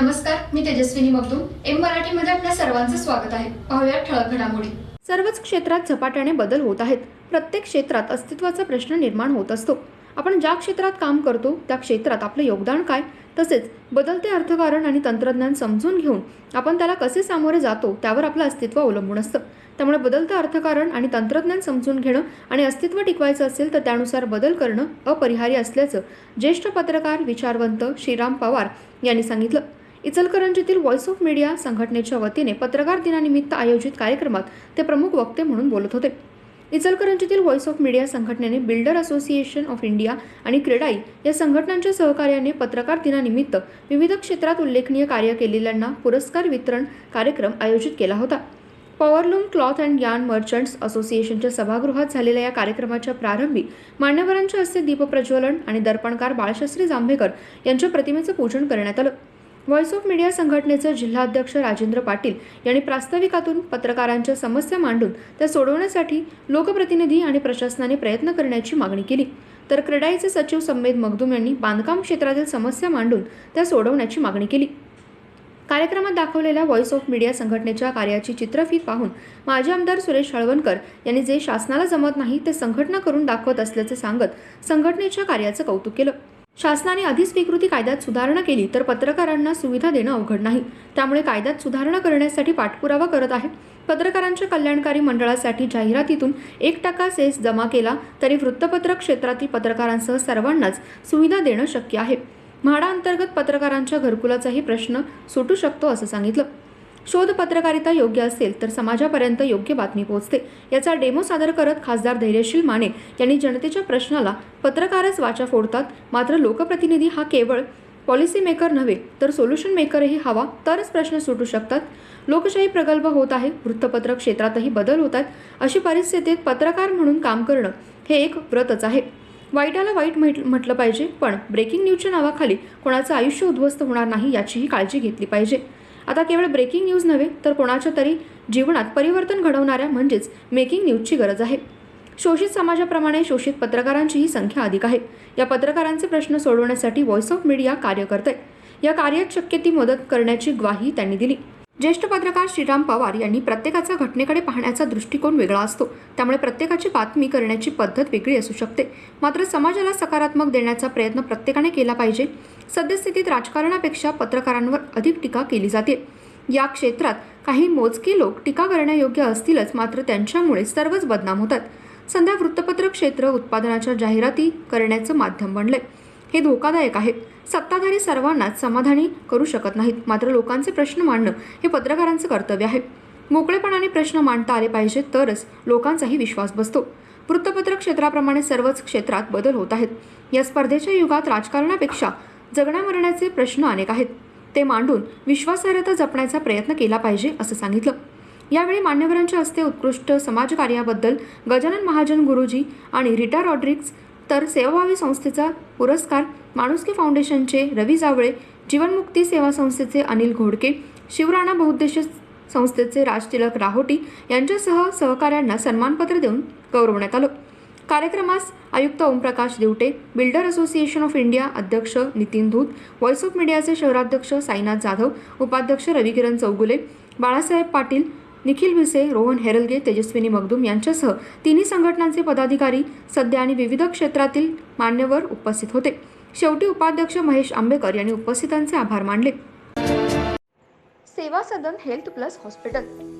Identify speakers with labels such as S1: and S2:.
S1: नमस्कार मी तेजस्विनी मगदूम. एम मराठीमध्ये आपल्या सर्वांचं स्वागत आहे. पाहूया ठळक घडामोडी.
S2: सर्वच क्षेत्रात झपाट्याने बदल होत आहेत. प्रत्येक क्षेत्रात अस्तित्वाचा प्रश्न निर्माण होत असतो. आपण ज्या क्षेत्रात काम करतो त्या क्षेत्रात आपलं योगदान काय? तसेच बदलते अर्थकारण आणि तंत्रज्ञान समजून घेऊन आपण त्याला कसे सामोरे जातो त्यावर आपलं अस्तित्व अवलंबून असतं. त्यामुळे बदलतं अर्थकारण आणि तंत्रज्ञान समजून घेणं आणि अस्तित्व टिकवायचं असेल तर त्यानुसार बदल करणं अपरिहार्य असल्याचं ज्येष्ठ पत्रकार विचारवंत श्रीराम पवार यांनी सांगितलं. इचलकरंजीतील व्हॉइस ऑफ मीडिया संघटनेच्या वतीने पत्रकार दिनानिमित्त आयोजित कार्यक्रमात ते प्रमुख वक्ते म्हणून बोलत होते. इचलकरंजीतील व्हॉइस ऑफ मीडिया संघटनेने बिल्डर असोसिएशन ऑफ इंडिया आणि क्रेडाई या संघटनांच्या सहकार्याने पत्रकार दिनानिमित्त विविध क्षेत्रात उल्लेखनीय कार्य केलेल्यांना पुरस्कार वितरण कार्यक्रम आयोजित केला होता. Powerloom cloth and yarn merchants असोसिएशनच्या सभागृहात झालेल्या या कार्यक्रमाच्या प्रारंभी मान्यवरांच्या हस्ते दीपप्रज्वलन आणि दर्पणकार बाळशास्त्री जांभेकर यांच्या प्रतिमेचं पूजन करण्यात आलं. व्हॉइस ऑफ मीडिया संघटनेचे जिल्हाध्यक्ष राजेंद्र पाटील यांनी प्रास्ताविकातून पत्रकारांच्या समस्या मांडून त्या सोडवण्यासाठी लोकप्रतिनिधी आणि प्रशासनाने प्रयत्न करण्याची मागणी केली. तर क्रेडाईचे सचिव संमेद मगदूम यांनी बांधकाम क्षेत्रातील समस्या मांडून त्या सोडवण्याची मागणी केली. कार्यक्रमात दाखवलेल्या व्हॉइस ऑफ मीडिया संघटनेच्या कार्याची चित्रफीत पाहून माजी आमदार सुरेश हळवणकर यांनी जे शासनाला जमत नाही ते संघटना करून दाखवत असल्याचे सांगत संघटनेच्या कार्याचं कौतुक केलं. शासनाने अधिस्वीकृती कायद्यात सुधारणा केली तर पत्रकारांना सुविधा देणं अवघड नाही. त्यामुळे कायद्यात सुधारणा करण्यासाठी पाठपुरावा करत आहे पत्रकारांच्या कल्याणकारी मंडळासाठी जाहिरातीतून एक टक्का सेस जमा केला तरी वृत्तपत्र क्षेत्रातील पत्रकारांसह सर्वांनाच सुविधा देणं शक्य आहे. म्हाडा अंतर्गत पत्रकारांच्या घरकुलाचाही प्रश्न सुटू शकतो असं सांगितलं. शोध पत्रकारिता योग्य असेल तर समाजापर्यंत योग्य बातमी पोहोचते. याचा डेमो सादर करत खासदार धैर्यशील माने यांनी जनतेच्या प्रश्नाला पत्रकारच वाचा फोडतात. मात्र लोकप्रतिनिधी हा केवळ पॉलिसी मेकर नव्हे तर सोल्युशन मेकरही हवा तरच प्रश्न सुटू शकतात. लोकशाही प्रगल्भ होत आहे वृत्तपत्र क्षेत्रातही बदल होत आहेत. अशी परिस्थितीत पत्रकार म्हणून काम करणं हे एक व्रतच आहे. वाईटाला वाईट म्हटलं पाहिजे पण ब्रेकिंग न्यूजच्या नावाखाली कोणाचं आयुष्य उद्ध्वस्त होणार नाही याचीही काळजी घेतली पाहिजे. आता केवळ ब्रेकिंग न्यूज नव्हे तर कोणाच्या तरी जीवनात परिवर्तन घडवणाऱ्या म्हणजेच मेकिंग न्यूजची गरज आहे. शोषित समाजाप्रमाणे शोषित पत्रकारांचीही संख्या अधिक आहे. या पत्रकारांचे प्रश्न सोडवण्यासाठी व्हॉइस ऑफ मीडिया कार्य करते या कार्यात शक्य ती मदत करण्याची ग्वाही त्यांनी दिली. ज्येष्ठ पत्रकार श्रीराम पवार यांनी प्रत्येकाचा घटनेकडे पाहण्याचा दृष्टिकोन वेगळा असतो. त्यामुळे प्रत्येकाची बातमी करण्याची पद्धत वेगळी असू शकते. मात्र समाजाला सकारात्मक देण्याचा प्रयत्न प्रत्येकाने केला पाहिजे. सद्यस्थितीत राजकारणापेक्षा पत्रकारांवर अधिक टीका केली जाते. या क्षेत्रात काही मोजके लोक टीका करण्यायोग्य असतीलच मात्र त्यांच्यामुळे सर्वच बदनाम होतात. सध्या वृत्तपत्र क्षेत्र उत्पादनाच्या जाहिराती करण्याचं माध्यम बनलंय. हे धोकादायक आहे. सत्ताधारी सर्वांनाच समाधानी करू शकत नाहीत मात्र लोकांचे प्रश्न मांडणं हे पत्रकारांचं कर्तव्य आहे. मोकळेपणाने प्रश्न मांडता आले पाहिजेत तरच लोकांचाही विश्वास बसतो. वृत्तपत्र क्षेत्राप्रमाणे सर्वच क्षेत्रात बदल होत आहेत. या स्पर्धेच्या युगात राजकारणापेक्षा जगण्या मरण्याचे प्रश्न अनेक आहेत. ते मांडून विश्वासार्हता जपण्याचा प्रयत्न केला पाहिजे असं सांगितलं. यावेळी मान्यवरांच्या हस्ते उत्कृष्ट समाजकार्याबद्दल गजानन महाजन गुरुजी आणि रिटा रॉड्रिक्स तर सेवाभावी संस्थेचा पुरस्कार माणुसकी फाउंडेशनचे रवी जावळे जीवनमुक्ती सेवा संस्थेचे अनिल घोडके शिवराणा बहुद्देशीय संस्थेचे राजतिलक राहोटी यांच्यासह सहकाऱ्यांना सन्मानपत्र देऊन गौरवण्यात आलं. कार्यक्रमास आयुक्त Omprakash Divate builder association of India अध्यक्ष नितीन धूत व्हॉइस ऑफ मीडियाचे शहराध्यक्ष साईनाथ जाधव उपाध्यक्ष रविकिरण चौगुले बाळासाहेब पाटील निखिल भिसे रोहन हेरलगे तेजस्विनी मगदूम यांच्यासह तिन्ही संघटनांचे पदाधिकारी सध्या आणि विविध क्षेत्रातील मान्यवर उपस्थित होते. शेवटी उपाध्यक्ष महेश आंबेकर यांनी उपस्थितांचे आभार मानले. Seva Sadan health plus hospital